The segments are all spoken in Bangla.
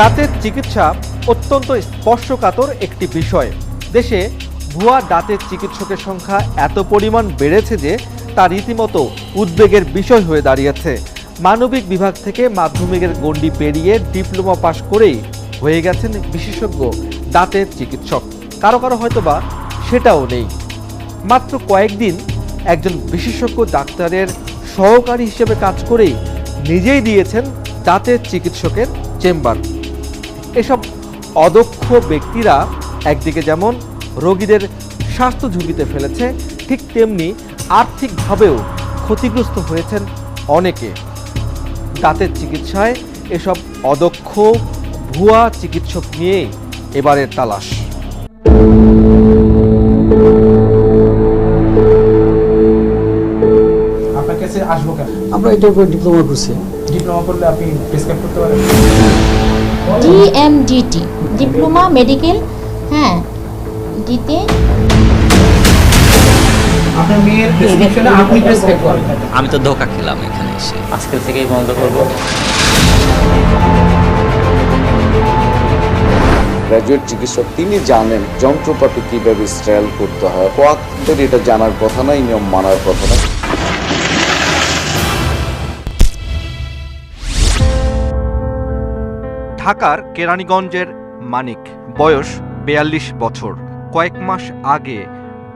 দাঁতের চিকিৎসা অত্যন্ত স্পর্শকাতর একটি বিষয়। দেশে ভুয়া দাঁতের চিকিৎসকের সংখ্যা এত পরিমাণ বেড়েছে যে তা রীতিমতো উদ্বেগের বিষয় হয়ে দাঁড়িয়েছে। মানবিক বিভাগ থেকে মাধ্যমিকের গণ্ডি পেরিয়ে ডিপ্লোমা পাশ করেই হয়ে গেছেন বিশেষজ্ঞ দাঁতের চিকিৎসক। কারও কারও হয়তোবা সেটাও নেই। মাত্র কয়েকদিন একজন বিশেষজ্ঞ ডাক্তারের সহকারী হিসেবে কাজ করেই নিজেই দিয়েছেন দাঁতের চিকিৎসকের চেম্বার। এসব অদক্ষ ব্যক্তিরা একদিকে যেমন রোগীদের স্বাস্থ্য ঝুঁকিতে ফেলেছে ঠিক তেমনি আর্থিকভাবেও ক্ষতিগ্রস্ত হয়েছেন অনেকে। দাঁতের চিকিৎসায় এসব অদক্ষ ভুয়া চিকিৎসক নিয়ে এবারের তালাশ। আপনার কাছে আসব কেন? আমরা এটার উপর ডিপ্লোমা করছি। ডিপ্লোমা করলে আপনি প্রেসক্রাইব করতে পারেন? ডিএমডিটি ডিপ্লোমা মেডিকেল হ্যাঁ ডিতে আমি তো ধোকা খেলাম এখানে এসে। আজকে থেকেই বন্ধ করব। গ্র্যাজুয়েট চিকিৎসক তিনি জানেন যন্ত্রপাতি কীভাবে স্টাইল করতে হয়। কোয়াকদের এটা জানার কথা না এই নিয়ম মানার কথা না। ঢাকার কেরানীগঞ্জের মানিক, বয়স বেয়াল্লিশ বছর। কয়েক মাস আগে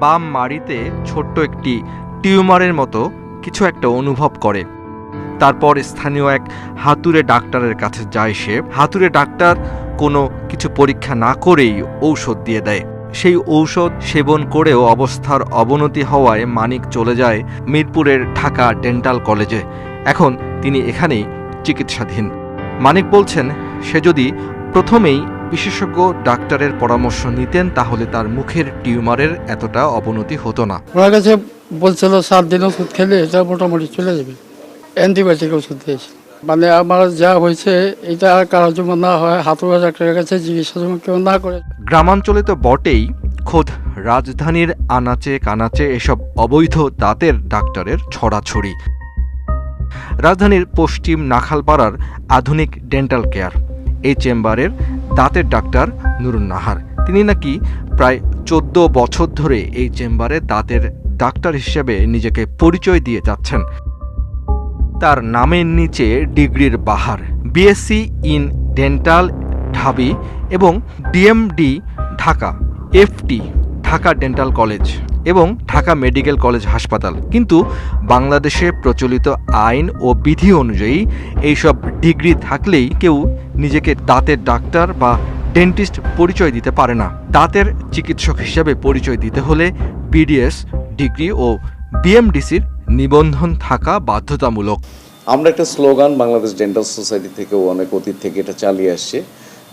বাম মাড়িতে ছোট্ট একটি টিউমারের মতো কিছু একটা অনুভব করে। তারপর স্থানীয় এক হাতুড়ে ডাক্তারের কাছে যায় সে। হাতুড়ে ডাক্তার কোনো কিছু পরীক্ষা না করেই ঔষধ দিয়ে দেয়। সেই ঔষধ সেবন করেও অবস্থার অবনতি হওয়ায় মানিক চলে যায় মিরপুরের ঢাকা ডেন্টাল কলেজে। এখন তিনি এখানেই চিকিৎসাধীন। মানিক বলছেন সে যদি প্রথমেই বিশেষজ্ঞ ডাক্তারের পরামর্শ নিতেন তাহলে তার মুখের টিউমারের এতটা অবনতি হতো না। ওনার কাছে বলছিল সাত দিন ওষুধ খেলে এটা মোটামুটি চলে যাবে। অ্যান্টিবায়োটিক ওষুধ দিয়েছে। মানে আমার যা হয়েছে এটা আর কারোর জন্য না হয়। হাতুড়া ডাক্তারের কাছে চিকিৎসা জন্য কেউ না করে। গ্রামাঞ্চলে তো বটেই খোদ রাজধানীর আনাচে কানাচে এসব অবৈধ দাঁতের ডাক্তারের ছড়াছড়ি। রাজধানীর পশ্চিম নাখালপাড়ার আধুনিক ডেন্টাল কেয়ার। এই চেম্বারের দাঁতের ডাক্তার নুরুন নাহার। তিনি নাকি প্রায় চোদ্দ বছর ধরে এই চেম্বারে দাঁতের ডাক্তার হিসেবে নিজেকে পরিচয় দিয়ে যাচ্ছেন। তার নামের নিচে ডিগ্রির বাহার বিএসসি ইন ডেন্টাল ঢাবি এবং DMD Dhaka FT Dhaka dental college এবং ঢাকা মেডিকেল কলেজ হাসপাতাল। কিন্তু বাংলাদেশে প্রচলিত আইন ও বিধি অনুযায়ী এইসব ডিগ্রি থাকলেই কেউ নিজেকে দাঁতের ডাক্তার বা ডেন্টিস্ট পরিচয় দিতে পারে না। দাঁতের চিকিৎসক হিসেবে পরিচয় দিতে হলে বিডিএস, ডিগ্রি ও বিএমডিসির নিবন্ধন থাকা বাধ্যতামূলক। আমরা একটা স্লোগান বাংলাদেশ ডেন্টাল সোসাইটি থেকেও অনেক অতীত থেকে এটা চালিয়ে আসছে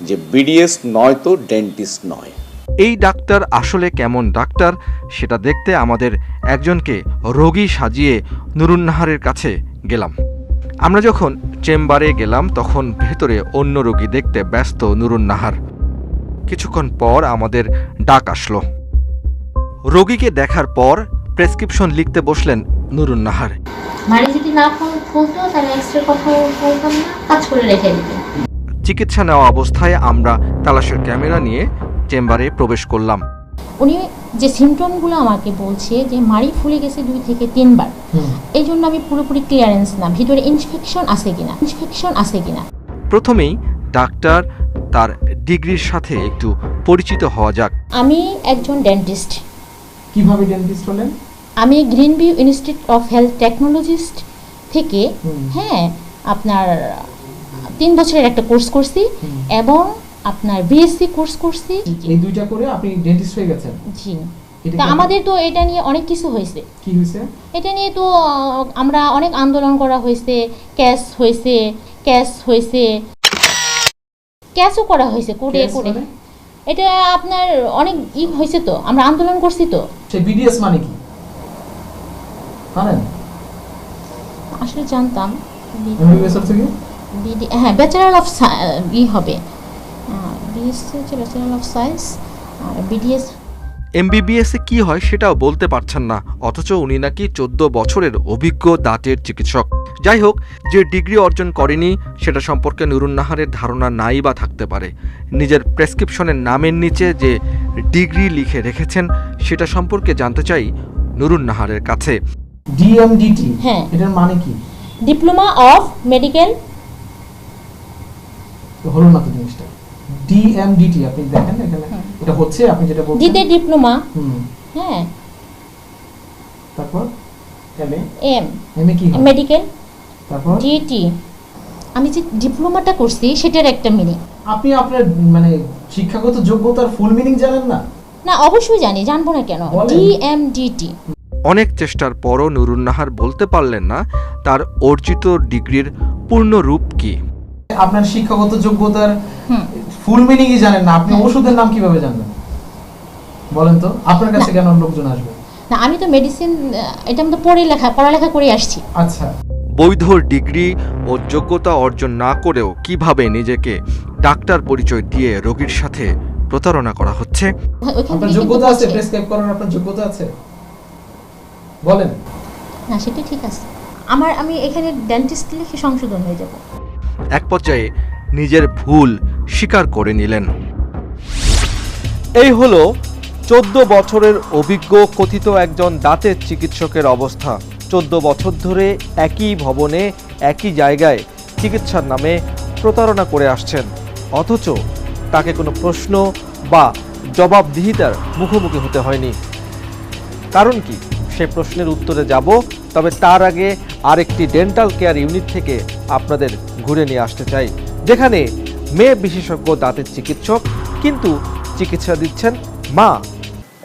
যে বিডিএস নয় তো ডেন্টিস্ট নয়। এই ডাক্তার আসলে কেমন ডাক্তার সেটা দেখতে আমাদের একজনকে রোগী সাজিয়ে নুরুন্নাহারের কাছে গেলাম। আমরা যখন চেম্বারে গেলাম তখন ভেতরে অন্য রোগী দেখতে ব্যস্ত নুরুন্নাহার। কিছুক্ষণ পর আমাদের ডাক আসলো। রোগীকে দেখার পর প্রেসক্রিপশন লিখতে বসলেন নুরুন্নাহার। মারি যদি না ফুল- তাহলে এক্সরে কথা বলতাম না কাজ করে রেখে দিতাম চিকিৎসা নেওয়া অবস্থায় আমরা তালাশের ক্যামেরা নিয়ে চেম্বারে প্রবেশ করলাম। উনি যে সিমটমগুলো আমাকে বলছে যে মাড়ি ফুলে গেছে দুই থেকে তিনবার এই জন্য আমি পুরোপুরি ক্লিয়ারেন্স না। ভিতরে ইনফেকশন আছে কিনা? ইনফেকশন আছে কিনা? প্রথমেই ডাক্তার তার ডিগ্রির সাথে একটু পরিচিত হওয়া যাক। আমি একজন ডেন্টিস্ট কীভাবে ডেন্টিস্ট হলেন? আমি green view institute of health technologist থেকে হ্যাঁ আপনার তিন বছরের একটা কোর্স করছি এবং আপনার বিএসসি কোর্স করছি। এই দুইটা করে আপনি ডেন্টিস্ট হয়ে গেছেন। জি। তা আমাদের তো এটা নিয়ে অনেক কিছু হয়েছে। কি হয়েছে? এটা নিয়ে তো আমরা অনেক আন্দোলন করা হয়েছে। ক্যাশ হয়েছে ক্যাশ হয়েছে। ক্যাশও করা হয়েছে করে Case করে মানে? এটা আপনার অনেক ই হয়েছে তো। আমরা আন্দোলন করছি তো। সে বিডিএস মানে কি? জানেন? আসলে জানতাম। অর্থ কি বিডি হ্যাঁ ব্যাচেলার অফ ই হবে। বিএসসি হচ্ছে ব্যাচেলার অফ সায়েন্স আর বিডিএস এমবিবিএসে কি হয় সেটাও বলতে পারছেন না অথচ উনি নাকি চোদ্দ বছরের অভিজ্ঞ দাঁতের চিকিৎসক। যাই হোক যে ডিগ্রি অর্জন করেনি সেটা সম্পর্কে নুরুন্নাহারের ধারণা নাই বা থাকতে পারে। নিজের প্রেসক্রিপশনের নামের নিচে যে ডিগ্রি লিখে রেখেছেন সেটা সম্পর্কে জানতে চাই নুরুন্নাহারের কাছে। ডিএমডিটি হ্যাঁ। এটার মানে কি? ডিপ্লোমা অফ মেডিকেল হলো না তো জিনিসটা। ডিএমডিটি আপনি দেখেন এখানে? এটা হচ্ছে আপনি যেটা বলছেন ডিতে ডিপ্লোমা। হুম। হ্যাঁ। তারপর? এমএ এম এমএ কি মেডিকেল তারপর? ডিটি আমি যে ডিপ্লোমাটা করছি সেটার একটা মিনিং আপনি আপনার মানে শিক্ষাগত যোগ্যতার ফুল মিনিং জানেন না? না অবশ্যই জানি জানব না কেন। ডিএমডিটি অনেক চেষ্টার পরও নুরুন্নাহার বলতে পারলেন না তার অর্জিত ডিগ্রির পূর্ণ রূপ কি? আপনার শিক্ষাগত যোগ্যতার হুম। ফুল মিনিংই জানেন না। আপনি ওষুধের নাম কীভাবে জানবেন? বলেন তো আপনার কাছে কেন লোকজন আসবে? না আমি তো মেডিসিন এটা আমি তো পড়ে লেখা পড়ালেখা করে আসছি। আচ্ছা। বৈধ ডিগ্রি ও যোগ্যতা অর্জন না করেও কীভাবে নিজেকে ডাক্তার পরিচয় দিয়ে রোগীর সাথে প্রতারণা করা হচ্ছে? আপনার যোগ্যতা আছে প্রেসক্রাইব করার আপনার যোগ্যতা আছে। বলেন। না সেটা ঠিক আছে। আমার আমি এখানে ডেন্টিস্ট লিখে সংশোধন হয়ে যাব। এক পর্যায়ে নিজের ভুল স্বীকার করে নিলেন। এই হলো চোদ্দ বছরের অভিজ্ঞ কথিত একজন দাঁতের চিকিৎসকের অবস্থা। চোদ্দ বছর ধরে একই ভবনে, একই জায়গায় চিকিৎসার নামে প্রতারণা করে আসছেন। অথচ তাকে কোনো প্রশ্ন বা জবাবদিহিতার মুখোমুখি হতে হয়নি। কারণ কি? সে প্রশ্নের উত্তরে যাব, তবে তার আগে আরেকটি ডেন্টাল কেয়ার ইউনিট থেকে আপনাদের ঘুরে নিয়ে আসতে চাই। যেখানে মেয়ে বিশেষজ্ঞ দাঁতের চিকিৎসক কিন্তু চিকিৎসা দিচ্ছেন মা।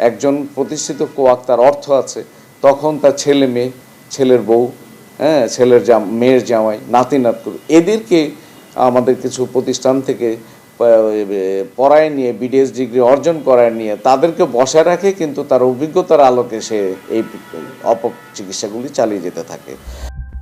একজন প্রতিষ্ঠিত কোয়াক তার অর্থ আছে তখন তার ছেলে মেয়ে ছেলের বউ হ্যাঁ ছেলের জাম মেয়ের জামাই নাতি নাতকুর এদেরকে আমাদের কিছু প্রতিষ্ঠান থেকে পড়ায় নিয়ে বিডিএস ডিগ্রি অর্জন করায় নিয়ে তাদেরকে বসায় রাখে কিন্তু তার অভিজ্ঞতার আলোকে সে এই অপচিকিৎসাগুলি চালিয়ে যেতে থাকে।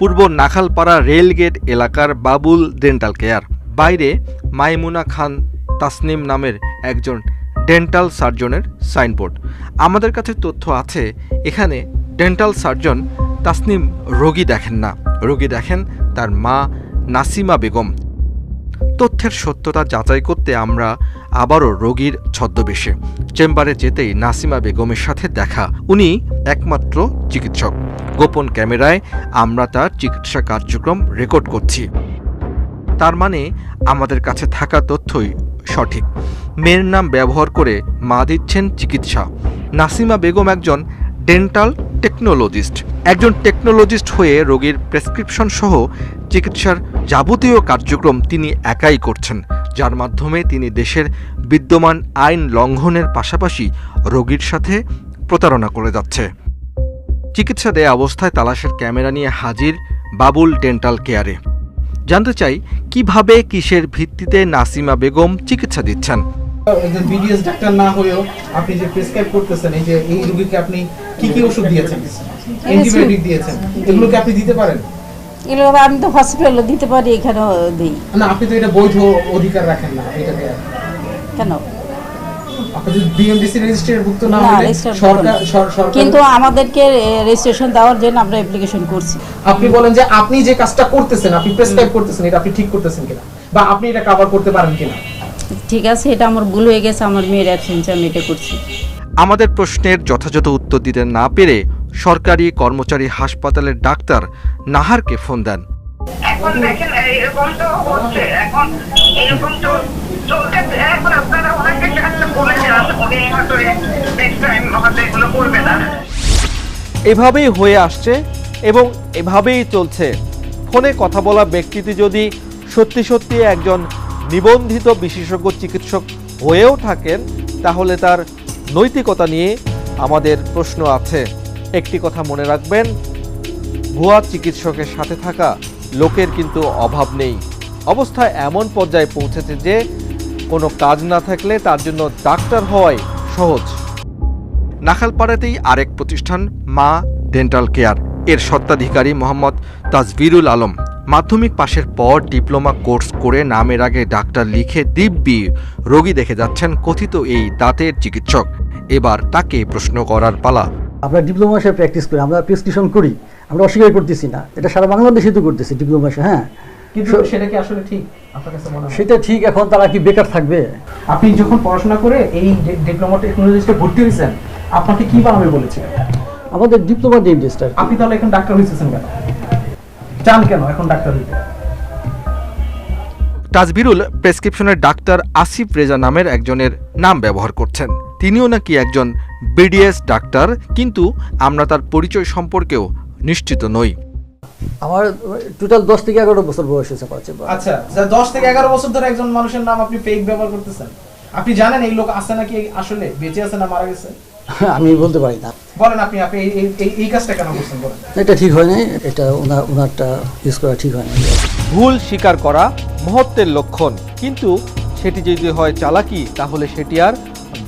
পূর্ব নাখালপাড়া রেলগেট এলাকার বাবুল ডেন্টাল কেয়ার। বাইরে মাইমুনা খান তাসনিম নামের একজন ডেন্টাল সার্জনের সাইনবোর্ড। আমাদের কাছে তথ্য আছে, এখানে ডেন্টাল সার্জন তাসনিম রোগী দেখেন না। রোগী দেখেন তার মা নাসিমা বেগম। তথ্যের সত্যতা যাচাই করতে আমরা আবারও রোগীর ছদ্মবেশে। চেম্বারে যেতেই নাসিমা বেগমের সাথে দেখা। উনি একমাত্র চিকিৎসক। গোপন ক্যামেরায় আমরা তার চিকিৎসা কার্যক্রম রেকর্ড করছি। তার মানে আমাদের কাছে থাকা তথ্যই সঠিক। মেয়ের নাম ব্যবহার করে মা দিচ্ছেন চিকিৎসা। নাসিমা বেগম একজন ডেন্টাল টেকনোলজিস্ট। একজন টেকনোলজিস্ট হয়ে রোগীর প্রেসক্রিপশন সহ চিকিৎসার যাবতীয় কার্যক্রম তিনি একাই করছেন, যার মাধ্যমে তিনি দেশের বিদ্যমান আইন লঙ্ঘনের পাশাপাশি রোগীর সাথে প্রতারণা করে যাচ্ছে। চিকিৎসা দেয়া অবস্থায় তালাশের ক্যামেরা নিয়ে হাজির বাবুল ডেন্টাল কেয়ারে। জানতে চাই কীভাবে কিসের ভিত্তিতে নাসিমা বেগম চিকিৎসা দিচ্ছেন? একজন বিডিএস ডাক্তার না হয়েও আপনি যে প্রেসক্রাইব করতেছেন এই যে এই রোগীকে আপনি কি কি ওষুধ দিয়েছেন? অ্যান্টিবায়োটিক দিয়েছেন এগুলোকে আপনি দিতে পারেন? এগুলো আমি তো হসপিটালে দিতে পারি এখানেও দিই। না আপনি তো এটা বৈধ অধিকার রাখেন না এটা কেন? কিন্তু আমাদেরকে রেজিস্ট্রেশন দেওয়ার জন্য আমরা অ্যাপ্লিকেশন করছি। আপনি বলেন যে আপনি যে কাজটা করতেছেন আপনি প্রেসক্রাইব করতেছেন এটা আপনি ঠিক করতেছেন কিনা? বা আপনি এটা কভার করতে পারেন কিনা? ঠিক আছে এটা আমার ভুল হয়ে গেছে আমার মেয়ের অ্যাবসেন্সে আমি এটা করছি। আমাদের প্রশ্নের যথাযথ উত্তর দিতে না পেরে সরকারি কর্মচারী হাসপাতালের ডাক্তার নাহারকে ফোন দেন। এখন দেখেন এরকম তো হচ্ছে। এখন এরকম তো এভাবেই হয়ে আসছে এবং এভাবেই চলছে। ফোনে কথা বলা ব্যক্তিটি যদি সত্যি সত্যি একজন নিবন্ধিত বিশেষজ্ঞ চিকিৎসক হয়েও থাকেন, তাহলে তার নৈতিকতা নিয়ে আমাদের প্রশ্ন আছে। একটি কথা মনে রাখবেন, ভুয়া চিকিৎসকের সাথে থাকা লোকের কিন্তু অভাব নেই। অবস্থা এমন পর্যায়ে পৌঁছেছে যে কোনো কাজ না থাকলে তার জন্য ডাক্তার হওয়াই সহজ। নাখালপাড়াতেই আরেক প্রতিষ্ঠান, মা ডেন্টাল কেয়ার। এর স্বত্বাধিকারী মোহাম্মদ তাজবিরুল আলম। মাধ্যমিক পাশের পর ডিপ্লোমা কোর্স করে নামের আগে ডাক্তার লিখে দিব্যি রোগী দেখে যাচ্ছেন কথিত এই দাঁতের চিকিৎসক। এবার তাকে প্রশ্ন করার পালা। আমরা ডিপ্লোমা হিসেবে প্র্যাকটিস করি, আমরা প্রেসক্রিপশন করি, আমরা অস্বীকার করতেছি না। এটা সারা বাংলাদেশে তো করতেছি ডিপ্লোমা হ্যাঁ। কিন্তু সেটা কি আসলে ঠিক? আপনার কাছে সেটা ঠিক এখন তারা কি বেকার থাকবে? আপনি যখন পড়াশোনা করে এই ডিপ্লোমা টেকনোলজিতে ভর্তি হয়েছেন আপনাকে কি বানাবে বলেছিলেন? আমাদের ডিপ্লোমা আপনি তাহলে এখন ডাক্তার হয়েছেন কেন? চান কেন এখন ডাক্তার হইতে? তাজবিরুল প্রেসক্রিপশনের ডাক্তার আসিফ রেজা নামের একজনের নাম ব্যবহার করছেন। তিনিও নাকি একজন বিডিএস ডাক্তার কিন্তু আমরা তার পরিচয় সম্পর্কেও নিশ্চিত নই। আমার টোটাল দশ থেকে এগারো বছর বয়স হয়েছে। আচ্ছা যা দশ থেকে এগারো বছর ধরে একজন মানুষের নাম আপনি ফেক ব্যবহার করতেছেন। আপনি জানেন এই লোক আছে নাকি আসলে বেঁচে আছে না মারা গেছে? আমি বলতে পারি না। বলেন আপনি আপনি এই- এই- এই- এই কাজটা কেন করছেন বলেন। এটা ঠিক হয় নাই এটা ওনার ওনারটা ইউজ করা ঠিক হয় না ভুল স্বীকার করা মহত্বের লক্ষণ কিন্তু সেটি যদি হয় চালাকি তাহলে সেটি আর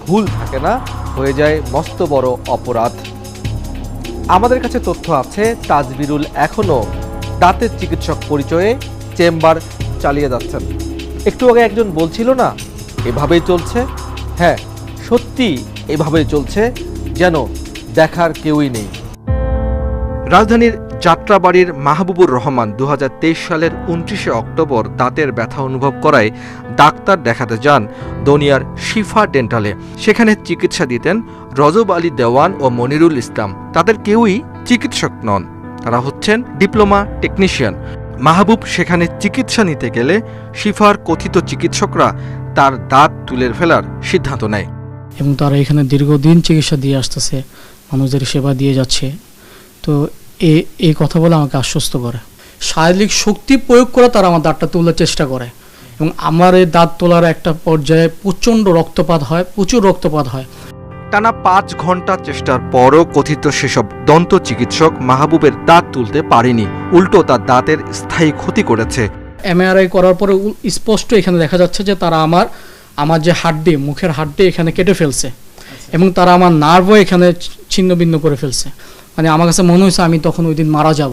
ভুল থাকে না হয়ে যায় মস্ত বড় অপরাধ। আমাদের কাছে তথ্য আছে, তাজবিরুল এখনও দাঁতের চিকিৎসক পরিচয়ে চেম্বার চালিয়ে যাচ্ছেন। একটু আগে একজন বলছিল না, এভাবেই চলছে? হ্যাঁ সত্যি এভাবেই চলছে, যেন দেখার কেউই নেই। রাজধানীর যাত্রাবাড়ির মাহবুবুর রহমান দু হাজার তেইশ সালের উনত্রিশে অক্টোবর দাঁতের ব্যথা অনুভব করায় ডাক্তার দেখাতে যান দনিয়ার শিফা ডেন্টালে। সেখানে চিকিৎসা দিতেন রজব আলী দেওয়ান ও মনিরুল ইসলাম। তাদের কেউই চিকিৎসক নন। তারা হচ্ছেন ডিপ্লোমা টেকনিশিয়ান। মাহবুব সেখানে চিকিৎসা নিতে গেলে শিফার কথিত চিকিৎসকরা তার দাঁত তুলে ফেলার সিদ্ধান্ত নেয়। এবং তারা এখানে দীর্ঘদিন চিকিৎসা দিয়ে আসতেছে, মানুষদের সেবা দিয়ে যাচ্ছে। তো এ এই কথা বলে আমাকে আশ্বস্ত করে। শারীরিক শক্তি প্রয়োগ করে তারা আমার দাঁতটা তোলার চেষ্টা করে। এবং আমার এই দাঁত তোলার একটা পর্যায়ে প্রচণ্ড রক্তপাত হয় প্রচুর রক্তপাত হয়। টানা পাঁচ ঘণ্টা চেষ্টার পরও কথিত সেসব দন্ত চিকিৎসক মাহবুবের দাঁত তুলতে পারেনি। উল্টো তার দাঁতের স্থায়ী ক্ষতি করেছে। এমআরআই করার পরে স্পষ্ট এখানে দেখা যাচ্ছে যে তারা আমার আমার যে হাড্ডি মুখের হাড্ডি এখানে কেটে ফেলছে। এবং তারা আমার নার্ভও এখানে ছিন্ন ভিন্ন করে ফেলছে। মানে আমার কাছে মনে হয়েছে আমি তখন ওই দিন মারা যাব।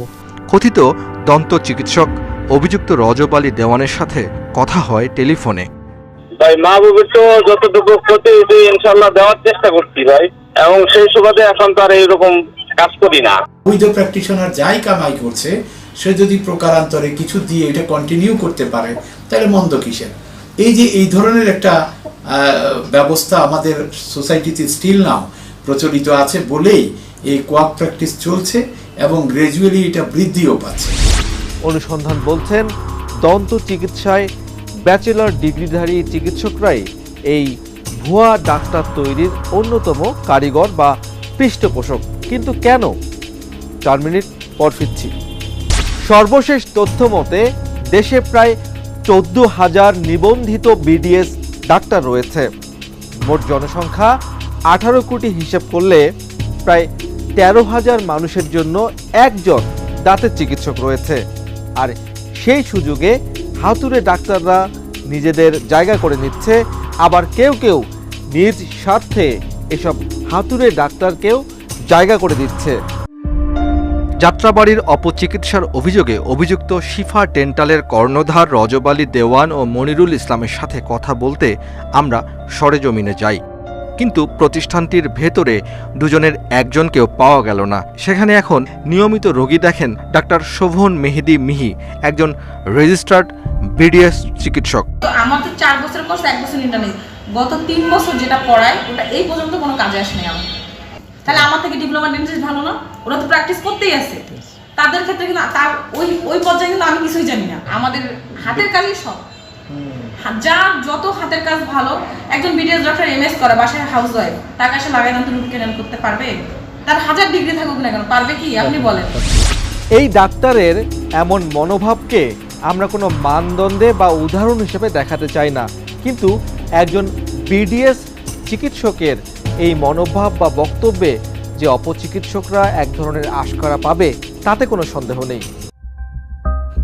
কথিত দন্ত চিকিৎসক অভিযুক্ত রজব আলী দেওয়ানের সাথে কথা হয় টেলিফোনে। ভাই মাহবুবের তো যতটুকু ক্ষতি হয়েছে ইনশাল্লাহ দেওয়ার চেষ্টা করছি ভাই এবং সেই সুবাদে এখন তো আর এইরকম কাজ করি না। বৈধ প্র্যাকটিশনার যাই কামাই করছে সে যদি প্রকারান্তরে কিছু দিয়ে এটা কন্টিনিউ করতে পারে তাহলে মন্দ কিসের? এই যে এই ধরনের একটা আহ, ব্যবস্থা আমাদের সোসাইটিতে স্টিল নাও প্রচলিত আছে বলেই এই কোয়াক প্র্যাকটিস চলছে এবং গ্রাজুয়ালি এটা বৃদ্ধিও পাচ্ছে। অনুসন্ধান বলছেন, দন্ত চিকিৎসায় ব্যাচেলর ডিগ্রিধারী চিকিৎসকরাই এই ভুয়া ডাক্তার তৈরির অন্যতম কারিগর বা পৃষ্ঠপোষক। কিন্তু কেন? চার মিনিট পর ফিরছি। সর্বশেষ তথ্য মতে, দেশে প্রায় চোদ্দ হাজার নিবন্ধিত বিডিএস ডাক্তার রয়েছে। মোট জনসংখ্যা আঠারো কোটি হিসেব করলে প্রায় তেরো হাজার মানুষের জন্য একজন দাঁতের চিকিৎসক রয়েছে। আর সেই সুযোগে হাতুড়ে ডাক্তাররা নিজেদের জায়গা করে নিচ্ছে। আবার কেউ কেউ নিজ স্বার্থে এসব হাতুড়ে ডাক্তারকেও জায়গা করে দিচ্ছে। যাত্রাবাড়ির অপচিকিৎসার অভিযোগে অভিযুক্ত শিফা ডেন্টালের কর্ণধার রজব আলী দেওয়ান ও মনিরুল ইসলামের সাথে কথা বলতে আমরা সরেজমিনে যাই। কিন্তু প্রতিষ্ঠানটির ভেতরে দুজনের একজনকেও পাওয়া গেল না। সেখানে এখন নিয়মিত রোগী দেখেন ডাক্তার শোভন মেহেদি মিহি একজন রেজিস্টার্ড বিডিএস চিকিৎসক। আমার তো চার বছরের কোর্স এক বছর ইন্টারনেট গত তিন বছর যেটা পড়ায় ওটা এই পর্যন্ত কোনো কাজে আসেনি আমার। তাহলে আমার থেকে ডিপ্লোমা ডেন্টিস্ট ভালো না? ওরা তো প্র্যাকটিস করতেই আছে তাদের ক্ষেত্রে কিন্তু তার ওই ওই পর্যায়ে কিন্তু আমি কিছুই জানি না। আমাদের হাতের কাজই সব। যা যত হাতের কাজ ভালো, একজন বিডিএস ডক্টর এমএস করে, বাসায় হাউস ওয়াইফ তার কাছে লাগাই দাম তো রুট কেনাল করতে পারবে? তার হাজার ডিগ্রি থাকুক না কেন, পারবে কি? আপনি বলেন। এই ডাক্তারের এমন মনোভাবকে আমরা কোনো মানদণ্ডে বা উদাহরণ হিসেবে দেখাতে চাই না। কিন্তু একজন বিডিএস চিকিৎসকের এই মনোভাব বা বক্তব্যে যে অপচিকিৎসকরা এক ধরনের আশকারা পাবে, তাতে কোনো সন্দেহ নেই।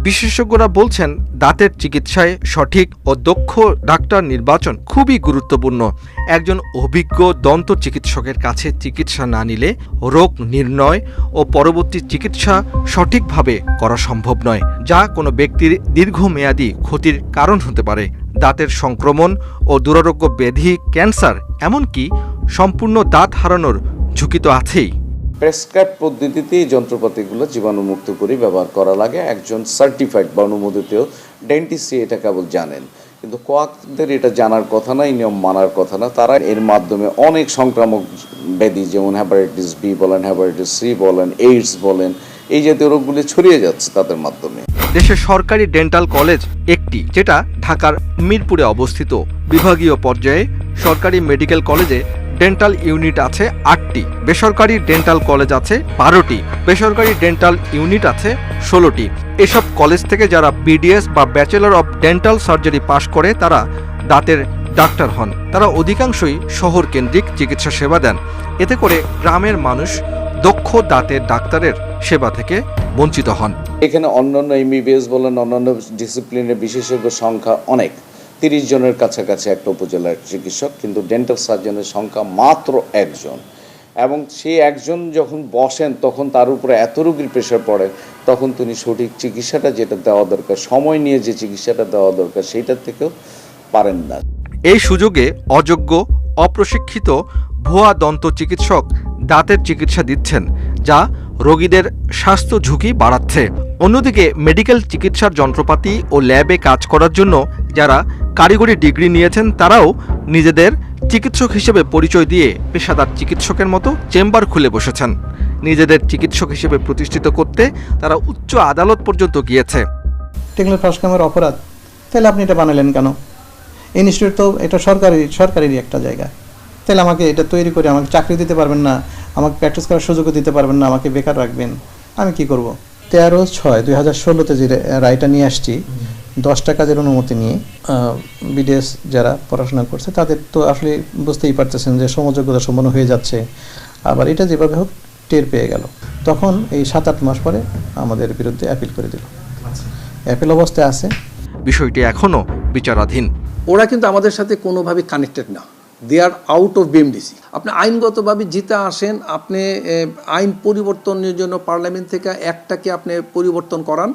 বিশেষজ্ঞরা বলছেন, দাঁতের চিকিৎসায় সঠিক ও দক্ষ ডাক্তার নির্বাচন খুবই গুরুত্বপূর্ণ। একজন অভিজ্ঞ দন্ত চিকিৎসকের কাছে চিকিৎসা না নিলে রোগ নির্ণয় ও পরবর্তী চিকিৎসা সঠিকভাবে করা সম্ভব নয়, যা কোনো ব্যক্তির দীর্ঘমেয়াদী ক্ষতির কারণ হতে পারে। দাঁতের সংক্রমণ ও দুরারোগ্য ব্যাধি ক্যান্সার এমনকি সম্পূর্ণ দাঁত হারানোর ঝুঁকি তো আছেই। প্রেসক্রাইব পদ্ধতিতে এই যন্ত্রপাতিগুলো জীবাণুমুক্ত করে ব্যবহার করা লাগে। একজন সার্টিফাইড বা অনুমোদিত ডেন্টিস্ট এটা কেবল জানেন। কিন্তু কোয়াকদের এটা জানার কথা না, এই নিয়ম মানার কথা না। তারা এর মাধ্যমে অনেক সংক্রামক ব্যাধি যেমন হ্যাপাটাইটিস বি বলেন হ্যাপাটাইটিস সি বলেন এইডস বলেন, এই জাতীয় রোগগুলি ছড়িয়ে যাচ্ছে তাদের মাধ্যমে। দেশের সরকারি ডেন্টাল কলেজ একটি, যেটা ঢাকার মিরপুরে অবস্থিত। বিভাগীয় পর্যায়ে সরকারি মেডিকেল কলেজে ডেন্টাল ইউনিট আছে আটটি। বেসরকারি ডেন্টাল কলেজ আছে বারোটি। বেসরকারি ডেন্টাল ইউনিট আছে ষোলোটি। এসব কলেজ থেকে যারা বিডিএস বা ব্যাচেলর অব ডেন্টাল সার্জারি পাশ করে, তারা দাঁতের ডাক্তার হন। তারা অধিকাংশই শহর কেন্দ্রিক চিকিৎসা সেবা দেন। এতে করে গ্রামের মানুষ দক্ষ দাঁতের ডাক্তারের সেবা থেকে বঞ্চিত হন। এখানে অন্যান্য এমবিবিএস বলেন, অন্যান্য ডিসিপ্লিনের বিশেষজ্ঞ সংখ্যা অনেক। তিরিশ জনের কাছাকাছি একটা উপজেলার চিকিৎসক, কিন্তু ডেন্টাল সার্জনের সংখ্যা মাত্র একজন। এবং সেই একজন যখন বসেন, তখন তার উপরে এত রোগীর প্রেশার পড়ে, তখন তিনি সঠিক চিকিৎসাটা যেটা দেওয়া দরকার, সময় নিয়ে যে চিকিৎসাটা দেওয়া দরকার সেইটার থেকেও পারেন না। এই সুযোগে অযোগ্য, অপ্রশিক্ষিত ভুয়া দন্ত চিকিৎসক দাঁতের চিকিৎসা দিচ্ছেন, যা রোগীদের স্বাস্থ্য ঝুঁকি বাড়াচ্ছে। অন্যদিকে মেডিকেল চিকিৎসার যন্ত্রপাতি ও ল্যাবে কাজ করার জন্য যারা কারিগরি ডিগ্রি নিয়েছেন তারাও নিজেদের চিকিৎসক হিসেবে পরিচয় দিয়ে পেশাদার চিকিৎসকের মতো চেম্বার খুলে বসেছেন। নিজেদের চিকিৎসক হিসেবে প্রতিষ্ঠিত করতে তারা উচ্চ আদালত পর্যন্ত গিয়েছে। অপরাধ। তাহলে আপনি এটা বানালেন কেন? ইনস্টিটিউট তো এটা সরকারি, সরকারেরই একটা জায়গা। তাহলে আমাকে এটা তৈরি করে আমাকে চাকরি দিতে পারবেন না, আমাকে প্র্যাকটিস করার সুযোগও দিতে পারবেন না, আমাকে বেকার রাখবেন। আমি কি করব? তেরো ছয় দুই হাজার ষোলোতে যে রায়টা নিয়ে আসছি দশটা কাজের অনুমতি নিয়ে বিদেশ যারা পড়াশোনা করছে তাদের তো আসলে বুঝতেই পারতেছেন যে সমযোগ্যতা সম্পন্ন হয়ে যাচ্ছে। আবার এটা যেভাবে হোক টের পেয়ে গেল। তখন এই সাত আট মাস পরে আমাদের বিরুদ্ধে অ্যাপিল করে দিল। অ্যাপিল অবস্থায় আছে। বিষয়টি এখনও বিচারাধীন। ওরা কিন্তু আমাদের সাথে কোনোভাবে কানেক্টেড না। They are out of BMDC আপনি আইনগতভাবে জিতে আসেন আপনি আইন পরিবর্তনের জন্য পার্লামেন্ট থেকে একটাকে আপনি পরিবর্তন করান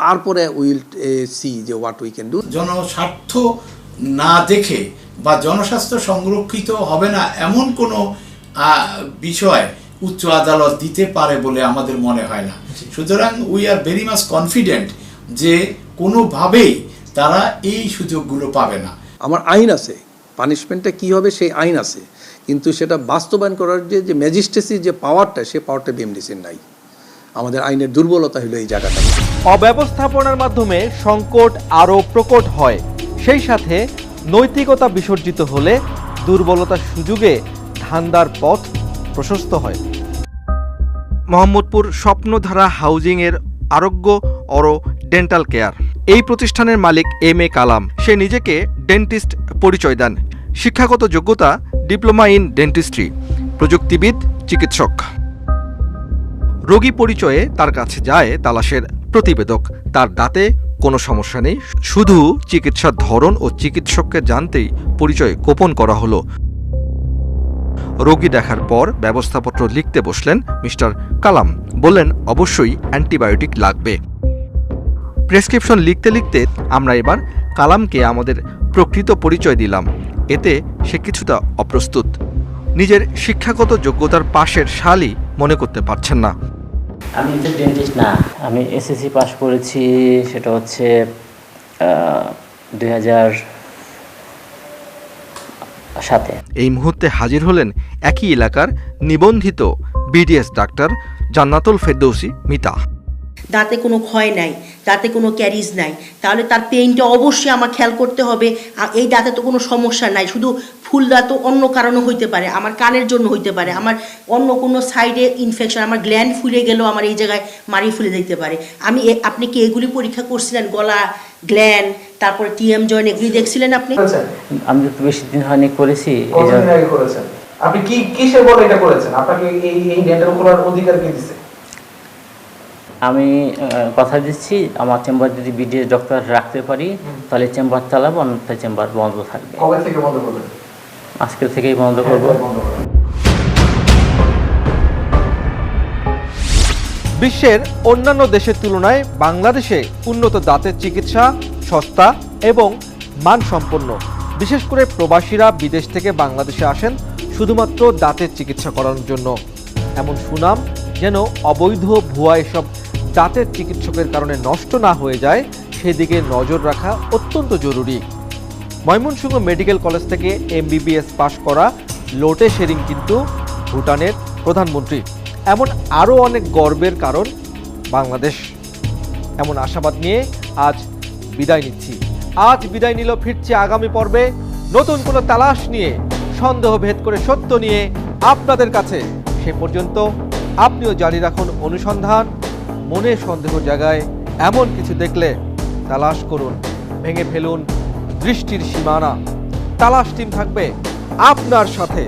তারপরে উইল সি যে হোয়াট উই ক্যান ডু জনস্বার্থ না দেখে বা জনস্বাস্থ্য সংরক্ষিত হবে না এমন কোনো বিষয় উচ্চ আদালত দিতে পারে বলে আমাদের মনে হয় না। সুতরাং we are very much confident যে কোনোভাবেই তারা এই সুযোগগুলো পাবে না। আমার আইন আছে পানিশমেন্টটা কি হবে সেই আইন আছে কিন্তু সেটা বাস্তবায়ন করার যে যে ম্যাজিস্ট্রেসি যে পাওয়ারটা সে পাওয়ারটা বিএমডিসির নাই। আমাদের আইনের দুর্বলতা হলো এই জায়গাটা। অব্যবস্থাপনার মাধ্যমে সংকট আরও প্রকট হয়। সেই সাথে নৈতিকতা বিসর্জিত হলে দুর্বলতার সুযোগে ধান্দার পথ প্রশস্ত হয়। মোহাম্মদপুর স্বপ্নধারা হাউজিংয়ের আরোগ্য অরো ডেন্টাল কেয়ার। এই প্রতিষ্ঠানের মালিক এম এ কালাম। সে নিজেকে ডেন্টিস্ট পরিচয় দেন। শিক্ষাগত যোগ্যতা ডিপ্লোমা ইন ডেন্টিস্ট্রি। প্রযুক্তিবিদ চিকিৎসক। রোগী পরিচয়ে তার কাছে যায় তালাশের প্রতিবেদক। তার দাঁতে কোনো সমস্যা নেই, শুধু চিকিৎসার ধরন ও চিকিৎসককে জানতেই পরিচয় গোপন করা হলো। রোগী দেখার পর ব্যবস্থাপত্র লিখতে বসলেন মিস্টার কালাম। বললেন, অবশ্যই অ্যান্টিবায়োটিক লাগবে। প্রেসক্রিপশন লিখতে লিখতে আমরা এবার কালামকে আমাদের প্রকৃত পরিচয় দিলাম। এতে সে কিছুটা অপ্রস্তুত। নিজের শিক্ষাগত যোগ্যতার পাশের শালই মনে করতে পারছেন না। আমি তো ডেন্টিস্ট না। আমি এসএসসি পাস করেছি সেটা হচ্ছে দুই হাজার সাথে এই মুহূর্তে হাজির হলেন একই এলাকার নিবন্ধিত বিডিএস ডাক্তার জান্নাতুল ফেরদৌসি মিতা। দাঁতে কোনো ক্ষয় নাই দাঁতে কোনো ক্যারিজ নাই। তাহলে তার পেইনটা অবশ্যই আমার খেয়াল করতে হবে। আর এই দাঁতে তো কোনো সমস্যা নাই শুধু ফুল দাঁত অন্য কারণে হইতে পারে আমার কানের জন্য হইতে পারে আমার অন্য কোনো সাইডে ইনফেকশন আমার গ্ল্যান্ড ফুলে গেলেও আমার এই জায়গায় মারি ফুলে দিতে পারে। আমি এ- আপনি কি এগুলি পরীক্ষা করছিলেন? গলা গ্ল্যান্ড তারপরে টিএম জয়েন এগুলি দেখছিলেন আপনি? আমি তো বেশি দিন হয়নি করেছি। করেছেন? আপনি কি কিসের বলে এটা করেছেন? আপনাকে এই এই ডেন্টাল খোলার অধিকার কে দিছে? আমি কথা দিচ্ছি আমার চেম্বার যদি বিডিএস ডক্টর রাখতে পারি তাহলে চেম্বার চালাবো অন্যথায় চেম্বার বন্ধ থাকবে। কবে থেকে বন্ধ করবেন? আজকের থেকেই বন্ধ করব। বিশ্বের অন্যান্য দেশের তুলনায় বাংলাদেশে উন্নত দাঁতের চিকিৎসা সস্তা এবং মানসম্পন্ন। বিশেষ করে প্রবাসীরা বিদেশ থেকে বাংলাদেশে আসেন শুধুমাত্র দাঁতের চিকিৎসা করানোর জন্য। এমন সুনাম যেন অবৈধ ভুয়া এসব দাঁতের চিকিৎসকের কারণে নষ্ট না হয়ে যায়, সেদিকে নজর রাখা অত্যন্ত জরুরি। ময়মনসিংহ মেডিকেল কলেজ থেকে এমবিবিএস পাশ করা লোটে শেরিং কিন্তু ভুটানের প্রধানমন্ত্রী। এমন আরও অনেক গর্বের কারণ বাংলাদেশ। এমন আশাবাদ নিয়ে আজ বিদায় নিচ্ছি। আজ বিদায় নিল ফিরছে আগামী পর্বে নতুন কোনো তালাশ নিয়ে, সন্দেহ ভেদ করে সত্য নিয়ে আপনাদের কাছে। সে পর্যন্ত আপনিও জারি রাখুন অনুসন্ধান। মনে সন্দেহ জায়গায় এমন কিছু দেখলে তালাশ করুন, ভেঙে ফেলুন দৃষ্টির সীমানা। তালাশ টিম থাকবে আপনার সাথে।